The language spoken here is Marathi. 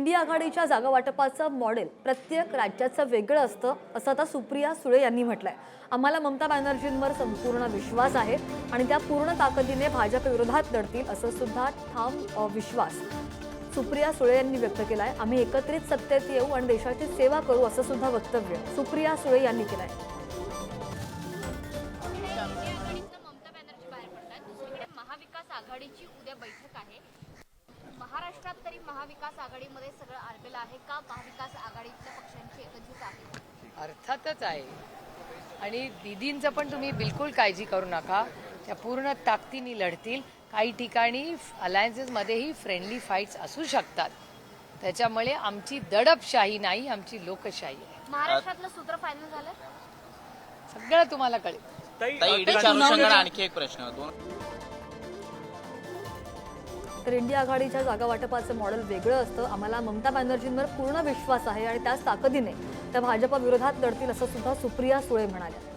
इंडिया आघाडीच्या जागा वाटपाचं मॉडेल प्रत्येक राज्याचं वेगळं असतं असं आता सुप्रिया सुळे यांनी म्हटलंय. आम्हाला ममता बॅनर्जींवर संपूर्ण विश्वास आहे आणि त्या पूर्ण ताकदीने भाजप विरोधात लढतील असं सुद्धा ठाम विश्वास सुप्रिया सुळे यांनी व्यक्त केलाय. आम्ही एकत्रित सत्तेत येऊ आणि देशाची सेवा करू असं सुद्धा वक्तव्य सुप्रिया सुळे यांनी केलंय. आघाडीची उद्या बैठक आहे. महाराष्ट्रात तरी महाविकास आघाडीमध्ये सगळं आरबेल आहे का? महाविकास आघाडीतल्या पक्षांची एकत्रित आहे? अर्थातच आहे. आणि दिदींचं पण तुम्ही बिलकुल काळजी करू नका. त्या पूर्ण ताकदीने लढतील. काही ठिकाणी अलायन्सेसमध्येही फ्रेंडली फाईट्स असू शकतात. त्याच्यामुळे आमची दडपशाही नाही आमची लोकशाही आहे. महाराष्ट्रातलं सूत्र फायनल झालं? सगळं तुम्हाला कळेल. आणखी एक प्रश्न. दोन तर इंडिया आघाडीच्या जागा वाटपाचं मॉडेल वेगळं असतं. आम्हाला ममता बॅनर्जींवर पूर्ण विश्वास आहे आणि त्याच ताकदीने त्या भाजप विरोधात लढतील असं सुद्धा सुप्रिया सुळे म्हणाल्या.